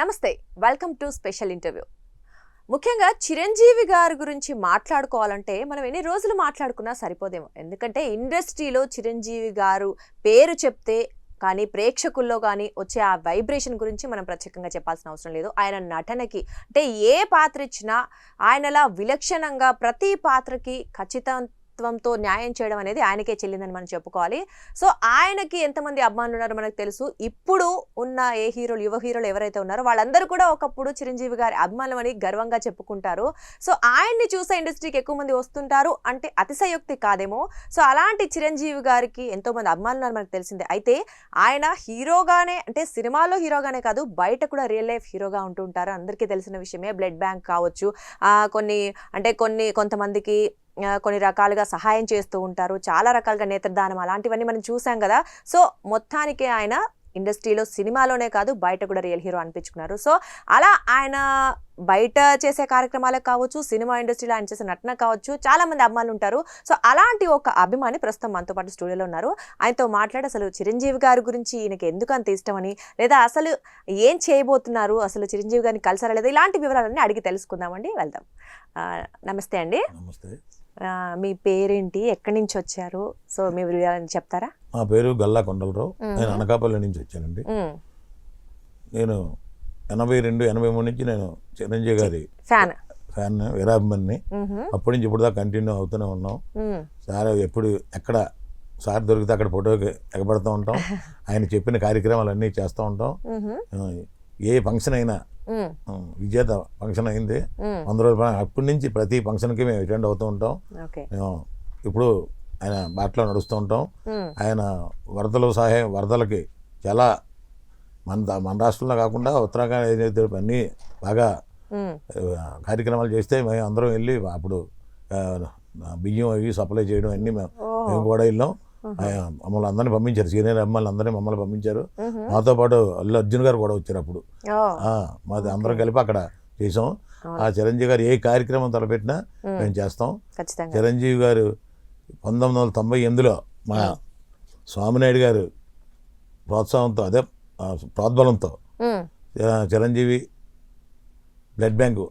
నమస్తే welcome to special interview. ముఖ్యంగా చిరంజీవి గారి గురించి మాట్లాడుకోవాలంటే మనం ఎన్ని రోజులు మాట్లాడుకున్నా సరిపోదేమో. ఎందుకంటే ఇండస్ట్రీలో చిరంజీవి గారు పేరు చెప్తే కానీ ప్రేక్షకుల్లో కానీ వచ్చే ఆ వైబ్రేషన్ గురించి మనం ప్రత్యేకంగా చెప్పాల్సిన అవసరం లేదు. ఆయన నటనకి అంటే ఏ పాత్ర ఇచ్చినా ఆయనలా విలక్షణంగా ప్రతి పాత్రకి మనస్తత్వంతో న్యాయం చేయడం అనేది ఆయనకే చెల్లిందని మనం చెప్పుకోవాలి. సో ఆయనకి ఎంతమంది అభిమానులు ఉన్నారో మనకు తెలుసు. ఇప్పుడు ఉన్న ఏ హీరోలు యువ హీరోలు ఎవరైతే ఉన్నారో వాళ్ళందరూ కూడా ఒకప్పుడు చిరంజీవి గారి అభిమానులు అని గర్వంగా చెప్పుకుంటారు. సో ఆయన్ని చూసే ఇండస్ట్రీకి ఎక్కువ మంది వస్తుంటారు. అంటే అతిశయోక్తి కాదేమో. సో అలాంటి చిరంజీవి గారికి ఎంతో మంది అభిమానులు ఉన్నారు మనకు తెలిసిందే. అయితే ఆయన హీరోగానే అంటే సినిమాలో హీరోగానే కాదు బయట కూడా రియల్ లైఫ్ హీరోగా ఉంటుంటారు అందరికీ తెలిసిన విషయమే. బ్లడ్ బ్యాంక్ కావచ్చు. కొన్ని అంటే కొన్ని కొంతమందికి కొన్ని రకాలుగా సహాయం చేస్తూ ఉంటారు. చాలా రకాలుగా నేత్రదానం అలాంటివన్నీ మనం చూసాం కదా. సో మొత్తానికి ఆయన ఇండస్ట్రీలో సినిమాలోనే కాదు బయట కూడా రియల్ హీరో అనిపించుకున్నారు. సో అలా ఆయన బయట చేసే కార్యక్రమాలకు కావచ్చు సినిమా ఇండస్ట్రీలో ఆయన చేసే నటన కావచ్చు చాలా మంది ఉంటారు. సో అలాంటి ఒక అభిమాని ప్రస్తుతం మనతో పాటు స్టూడియోలో ఉన్నారు. ఆయనతో మాట్లాడి అసలు చిరంజీవి గారి గురించి ఈయనకి ఎందుకు అంత ఇష్టమని లేదా అసలు ఏం చేయబోతున్నారు అసలు చిరంజీవి గారిని కలిసారా లేదా ఇలాంటి వివరాలన్నీ అడిగి తెలుసుకుందామండి. వెళ్దాం. నమస్తే అండి. నమస్తే. మీ పేరేంటి? ఎక్కడి నుంచి వచ్చారు? సో మీ వివరాలని చెప్తారా? నా పేరు గల్లా కొండలరావు. నేను అనకాపల్లి నుంచి వచ్చానండి. నేను ఎనభై రెండు ఎనభై మూడు నుంచి నేను చిరంజీవి గారి ఫ్యాన్. ఫ్యాన్ వీరాభిమన్ని. అప్పటి నుంచి ఇప్పుడు దాకా కంటిన్యూ అవుతూనే ఉన్నాం. సార్ ఎప్పుడు ఎక్కడ సార్ దొరికితే అక్కడ ఫోటోకి ఎగబడుతూ ఉంటాం. ఆయన చెప్పిన కార్యక్రమాలు అన్నీ చేస్తూ ఉంటాం. ఏ ఫంక్షన్ అయినా విజేత ఫంక్షన్ అయింది. వంద రోజుల అప్పటి నుంచి ప్రతి ఫంక్షన్కి మేము అటెండ్ అవుతూ ఉంటాం. మేము ఇప్పుడు ఆయన బాటలో నడుస్తూ ఉంటాం. ఆయన వరదలు సహాయం వరదలకి చాలా మన మన రాష్ట్రంలో కాకుండా ఉత్తరాఖండ్ ఏదైతే అన్నీ బాగా కార్యక్రమాలు చేస్తే మేము అందరం వెళ్ళి అప్పుడు బియ్యం అవి సప్లై చేయడం అన్నీ మేము. మేము కూడా వెళ్ళాం. మమ్మల్ని అందరినీ పంపించారు. సీనియర్ అమ్మాయిలు అందరినీ మమ్మల్ని పంపించారు. మాతో పాటు అల్లు అర్జున్ గారు కూడా వచ్చారు అప్పుడు. మాది అందరం కలిపి అక్కడ చేసాం. ఆ చిరంజీవి గారు ఏ కార్యక్రమం తలపెట్టినా మేము. చేస్తాం. చిరంజీవి గారు పంతొమ్మిది వందల తొంభై ఎనిమిదిలో మా స్వామినాయుడు గారు ప్రోత్సాహంతో అదే ప్రోద్బలంతో చిరంజీవి బ్లడ్ బ్యాంకు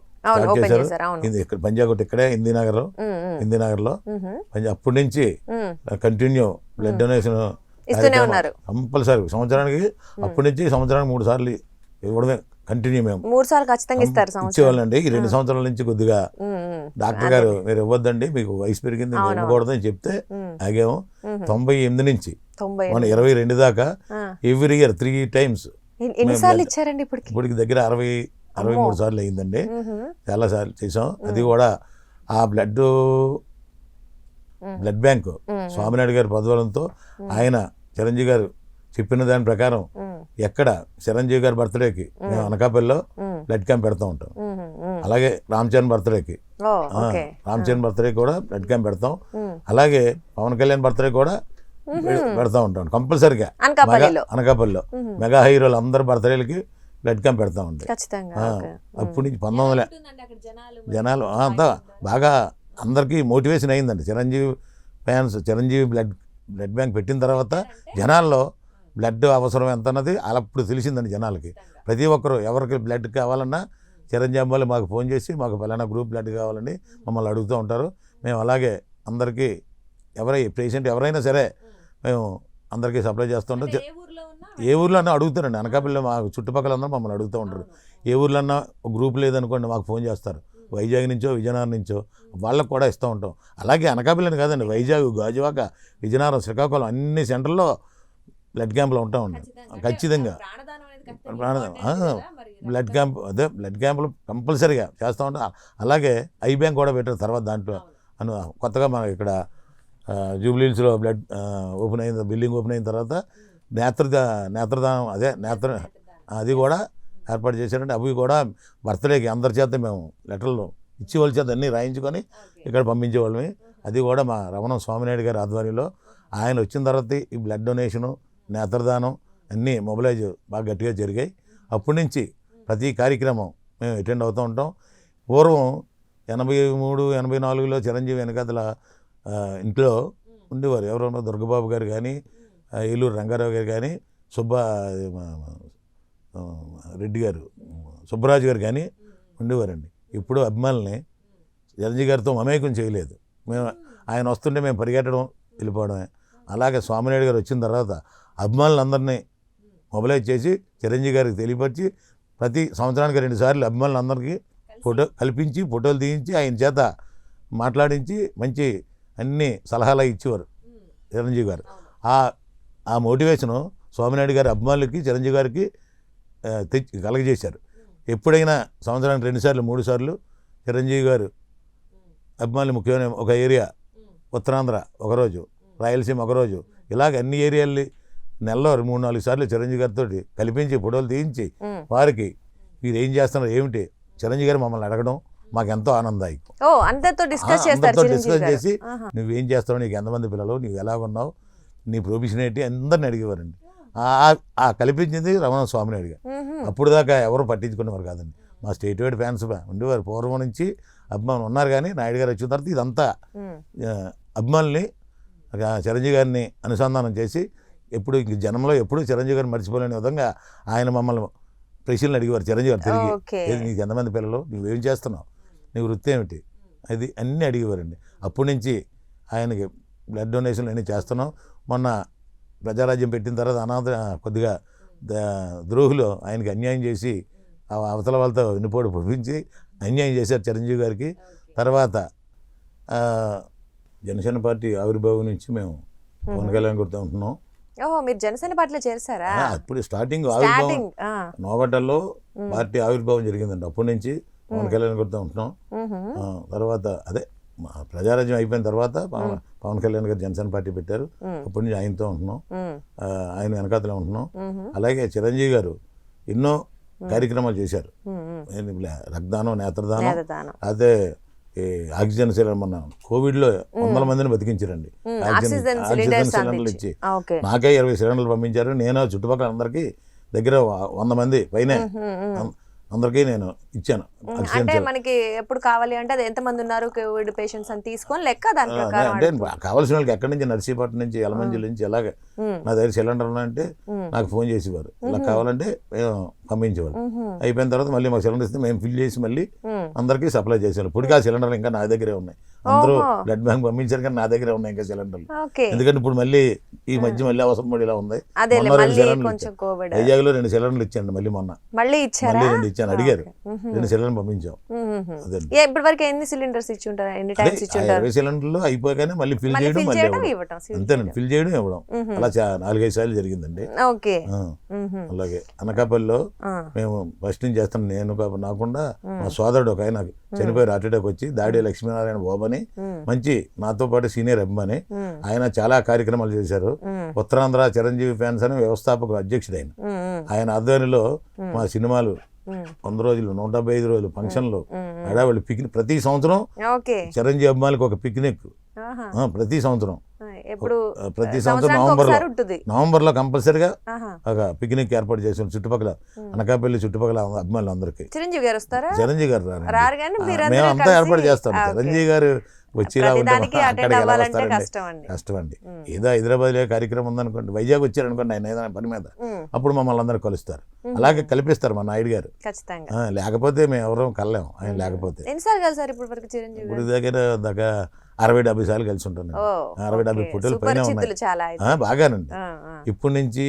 ఇక్కడ పంజాగుట్ ఇక్కడే. హిందీనగర్లో మ్మ్హ. పంజా- అప్పటి నుంచి. Continue blood donation compulsory. సంవత్సరానికి అప్పటి నుంచి సంవత్సరానికి మూడు సార్లు ఇవ్వడమే కంటిన్యూ మేము. మూడు సార్లు ఖచ్చితంగా ఇస్తారు ఇచ్చేవాళ్ళండి. ఈ రెండు సంవత్సరాల నుంచి కొద్దిగా. డాక్టర్ గారు మీరు ఇవ్వద్దండి మీకు వయసు పెరిగింది ఇవ్వకూడదని చెప్తే. ఆగాము. తొంభై ఎనిమిది నుంచి. మన ఇరవై రెండు దాకా. ఎవ్రీ ఇయర్ త్రీ టైమ్స్ ఎన్నిసార్లు ఇచ్చారండి ఇప్పటికి దగ్గర అరవై అరవై మూడు సార్లు అయిందండి. చాలా సార్లు చేసాం. అది కూడా ఆ బ్లడ్ బ్లడ్ బ్యాంక్. స్వామినాయుడు గారి పదవలంతో ఆయన చిరంజీవి గారు చెప్పిన దాని ప్రకారం. ఎక్కడ చిరంజీవి గారి బర్త్డేకి మేము అనకాపల్లిలో. బ్లడ్ క్యాంప్ పెడతా ఉంటాం. అలాగే రామ్ చరణ్ బర్త్డేకి. రామ్ చరణ్ బర్త్డే కూడా బ్లడ్ క్యాంప్ పెడతాం. అలాగే పవన్ కళ్యాణ్ బర్త్డే కూడా పెడతా ఉంటాం. కంపల్సరీగా. అనకాపల్లిలో. మెగా హీరోలు అందరి బర్త్డేలకి బ్లడ్ క్యాంప్ పెడతా ఓకే. అప్పటి నుంచి పంతొమ్మిది వందల జనాలు అంతా బాగా అందరికీ మోటివేషన్ అయిందండి. Chiranjeevi fans Chiranjeevi blood blood bank పెట్టిన తర్వాత జనాల్లో బ్లడ్ అవసరం ఎంత అన్నది అప్పుడు తెలిసిందండి జనాలకి. ప్రతి ఒక్కరు ఎవరికి బ్లడ్ కావాలన్నా చిరంజీవి వాళ్ళు మాకు ఫోన్ చేసి మాకు ఫలానా గ్రూప్ బ్లడ్ కావాలని మమ్మల్ని అడుగుతూ ఉంటారు. మేము అలాగే అందరికీ ఎవరై పేషెంట్ ఎవరైనా సరే మేము అందరికీ సప్లై చేస్తుంటాం ఏ ఊర్లో అన్నా అడుగుతారండి. అనకాపల్లి మా చుట్టుపక్కల అందరూ మమ్మల్ని అడుగుతూ ఉంటారు. ఏ ఊర్లో అన్నా ఒక గ్రూప్ లేదనుకోండి మాకు ఫోన్ చేస్తారు. వైజాగ్ నుంచో విజయనగరం నుంచో వాళ్ళకు కూడా ఇస్తూ ఉంటాం. అలాగే అనకాపల్లిని కాదండి వైజాగ్ గాజువాక విజయనగరం శ్రీకాకుళం అన్ని సెంటర్లో బ్లడ్ క్యాంపులు ఉంటా ఉంటాయి. ఖచ్చితంగా. బ్లడ్ క్యాంప్ అదే బ్లడ్ క్యాంపులు కంపల్సరీగా చేస్తూ ఉంటాం. అలాగే ఐ బ్యాంక్ కూడా పెట్టారు తర్వాత దాంట్లో. అను కొత్తగా మన ఇక్కడ ఆ, జూబ్లీహిల్స్లో బ్లడ్ ఓపెన్ అయిన బిల్డింగ్ ఓపెన్ అయిన తర్వాత నేత్ర నేత్రదానం అదే నేత్ర అది కూడా ఏర్పాటు చేశారంటే అవి కూడా బర్త్డేకి అందరి చేత మేము లెటర్లు ఇచ్చేవాళ్ళ చేత అన్నీ రాయించుకొని ఇక్కడ పంపించేవాళ్ళమి. అది కూడా మా రమణ స్వామినాయుడు గారి ఆధ్వర్యంలో ఆయన వచ్చిన తర్వాత ఈ బ్లడ్ డొనేషను నేత్రదానం అన్నీ మొబిలైజ్ బాగా గట్టిగా జరిగాయి. అప్పటి నుంచి ప్రతి కార్యక్రమం మేము అటెండ్ అవుతూ ఉంటాం. పూర్వం ఎనభై మూడు ఎనభై నాలుగులో చిరంజీవి వెనకాతల ఇంట్లో ఉండేవారు. ఎవరన్నా దుర్గబాబు గారు కానీ ఏలూరు రంగారావు గారు కానీ సుబ్బా రెడ్డి గారు సుబ్బరాజు గారు కానీ ఉండేవారండి. ఇప్పుడు అభిమానుల్ని చిరంజీవి గారితో మమేకం చేయలేదు. మేము ఆయన వస్తుంటే మేము పరిగెట్టడం వెళ్ళిపోవడమే. అలాగే స్వామినాయుడు గారు వచ్చిన తర్వాత అభిమానులందరినీ మొబలైజ్ చేసి చిరంజీవి గారికి తెలియపరిచి ప్రతి సంవత్సరానికి రెండు సార్లు అభిమానులందరికీ ఫోటో కల్పించి ఫోటోలు తీయించి ఆయన చేత మాట్లాడించి మంచి అన్ని సలహాలు ఇచ్చేవారు చిరంజీవి గారు. ఆ ఆ మోటివేషను స్వామినాయుడు గారి అభిమానులకి చిరంజీవి గారికి తెచ్చి కలగజేశారు. ఎప్పుడైనా సంవత్సరానికి రెండుసార్లు మూడు సార్లు చిరంజీవి గారు అభిమానులు ముఖ్యమైన ఒక ఏరియా ఉత్తరాంధ్ర ఒకరోజు రాయలసీమ ఒకరోజు ఇలాగ అన్ని ఏరియాల్ని నెలలో మూడు నాలుగు సార్లు చిరంజీవి గారితో కల్పించి ఫోటోలు తీయించి. వారికి మీరు ఏం చేస్తున్నారు ఏమిటి? చిరంజీవి గారు మమ్మల్ని అడగడం మాకు ఎంతో ఆనందాయకం ఓ అందరితో డిస్కస్ చేసి. నువ్వేం చేస్తావు నీకు ఎంతమంది పిల్లలు నువ్వు ఎలా ఉన్నావు నీ ప్రొఫెషన్ ఏంటి? అందరిని అడిగేవారండి. ఆ- కల్పించింది రమణ స్వామినాయుడు గారు మ్మ్హ్మ్. అప్పుడు దాకా ఎవరు పట్టించుకునేవారు కాదండి. మా స్టేట్ వైడ్ ఫ్యాన్స్ ఉండేవారు. పూర్వం నుంచి అభిమానులు ఉన్నారు కానీ నాయుడు గారు వచ్చిన తర్వాత ఇదంతా అభిమానుల్ని చిరంజీవి గారిని అనుసంధానం చేసి ఎప్పుడు ఇంక జనంలో ఎప్పుడు చిరంజీవి గారిని మర్చిపోలేని విధంగా ఆయన మమ్మల్ని ప్రశ్నలు అడిగేవారు. చిరంజీవి గారు తిరిగి ఏది నీకు ఎంతమంది పిల్లలు? నువ్వేం చేస్తున్నావు? నీ వృత్తి ఏమిటి? అది అన్నీ అడిగేవారండి. అప్పటి నుంచి ఆయనకి బ్లడ్ డొనేషన్లు అన్నీ చేస్తున్నాం. మొన్న ప్రజారాజ్యం పెట్టిన తర్వాత అనాథ కొద్దిగా ద్రోహులు ఆయనకి అన్యాయం చేసి ఆ అవతల వాళ్ళతో వెన్నుపోటు పొడిపించి అన్యాయం చేశారు చిరంజీవి గారికి. తర్వాత జనసేన పార్టీ ఆవిర్భావం నుంచి మేము పవన్ కళ్యాణ్ గుర్తు ఉంటున్నాం. ఓహో మీరు జనసేన పార్టీలో ఆ, అప్పుడు స్టార్టింగ్ ఆవిర్భావం మ్మ్. పార్టీ ఆవిర్భావం జరిగిందండి. అప్పటి నుంచి పవన్ కళ్యాణ్ గుర్తు ఉంటున్నాం. తర్వాత అదే ప్రజారాజ్యం అయిపోయిన తర్వాత పవన్ పవన్ కళ్యాణ్ గారు జనసేన పార్టీ పెట్టారు. అప్పటి నుంచి ఆయనతో ఉంటున్నాం. ఆయన వెనకాతలే ఉంటున్నాం. అలాగే చిరంజీవి గారు ఎన్నో కార్యక్రమాలు చేశారు. రక్తదానం నేత్రదానం అదే ఈ ఆక్సిజన్ సిలిండర్ మన కోవిడ్లో వందల మందిని బతికించారండి. ఆక్సిజన్ ఆక్సిజన్ సిలిండర్లు ఇచ్చి. నాకే ఇరవై సిలిండర్లు పంపించారు. నేను చుట్టుపక్కల అందరికీ దగ్గర వంద మంది పైనే. అందరికీ నేను ఇచ్చాను అంటే. మనకి ఎప్పుడు కావాలి అంటే అది ఎంత మంది ఉన్నారు కోవిడ్ పేషెంట్స్ అని తీసుకొని లెక్క దాని ప్రకారం అంటే. కావాల్సిన వాళ్ళకి ఎక్కడి నుంచి నర్సీపట్నం నుంచి ఎలమంజిల్ నుంచి ఎలాగ. నా దగ్గర సిలిండర్ ఉన్నాయంటే. నాకు ఫోన్ చేసేవారు ఇలా కావాలంటే మేము పంపించేవారు. అయిపోయిన తర్వాత మళ్ళీ మాకు సిలిండర్ ఇస్తే మేము ఫిల్ చేసి మళ్ళీ. అందరికీ సప్లై చేశారు ఇప్పటికీ ఆ సిలిండర్లు ఇంకా నా దగ్గరే ఉన్నాయి అందరూ. బ్లడ్ బ్యాంక్ పంపించారు కానీ నా దగ్గరే ఉన్నాయి ఇంకా సిలిండర్లు. ఎందుకంటే ఇప్పుడు మళ్ళీ ఈ మధ్య మళ్ళీ అవసరం పడి ఇలా ఉంది వైజాగ్లో రెండు సిలిండర్లు ఇచ్చాను మళ్ళీ మొన్న. మళ్ళీ ఇచ్చారా? మళ్ళీ రెండు ఇచ్చాను అడిగారు. రెండు సిలిండర్లు పంపించాం. ఇప్పటి వరకు ఎన్ని సిలిండర్స్ ఇచ్చి ఉంటారు ఎన్ని టైమ్స్ ఇచ్చి ఉంటారు ఇరవై సిలిండర్లు అయిపోగానే మళ్ళీ ఫిల్ చేయడం మళ్ళీ ఇవ్వడం. అంతేనండి. ఫిల్ చేయడం ఇవ్వడం. అలా నాలుగైదు సార్లు జరిగిందండి. ఓకే. అలాగే. అనకాపల్లిలో. మేము ఫస్ట్ నుంచి చేస్తాం నేను నాకుండా మా సోదరుడు ఒక ఆయన చనిపోయి అటాక్ వచ్చి దాడి లక్ష్మీనారాయణ బాబని మ్మ్. మంచి నాతో పాటు సీనియర్ అభిమాని. ఆయన చాలా కార్యక్రమాలు చేశారు. ఉత్తరాంధ్ర చిరంజీవి ఫ్యాన్స్ అని వ్యవస్థాపక అధ్యక్షుడు ఆయన ఆధ్వర్యంలో మా సినిమాలు. వంద రోజులు నూట డెబ్బై ఐదు రోజులు ఫంక్షన్లు. హడావిడి పిక్నిక్ ప్రతి సంవత్సరం చిరంజీవి అభిమానులకు ఒక పిక్నిక్ ప్రతి సంవత్సరం ఎప్పుడు ప్రతి సంవత్సరం నవంబర్లో. ఒకసారి ఉంటుంది. నవంబర్లో కంపల్సరీగా. ఒక పిక్నిక్ ఏర్పాటు చేసాం చుట్టుపక్కల అనకాపల్లి చుట్టుపక్కల అభిమానులు అందరికీ. చిరంజీవి గారు వస్తారా? చిరంజీవి గారు. రారు మేము అంతా ఏర్పాటు చేస్తాం. చిరంజీవి గారు వచ్చిరా ఉంటే కష్టం అండి. ఏదో హైదరాబాద్లో కార్యక్రమం ఉందనుకోండి వైజాగ్ వచ్చారనుకోండి ఆయన ఏదైనా పని మీద. అప్పుడు మమ్మల్ని అందరూ కలుస్తారు. అలాగే కల్పిస్తారు మా నాయుడు గారు. లేకపోతే మేము ఎవరూ కలలేము ఆయన లేకపోతే. ఎన్నిసార్లు కలిసారు ఇప్పుడు వరకు చిరంజీవి ఇప్పుడు గారు? దగ్గర దగ్గర అరవై డెబ్బై సార్లు కలిసి ఉంటాను ఓ అరవై డెబ్బై. ఫోటోలు పైన ఉన్నాయి. బాగానండి. ఇప్పటి నుంచి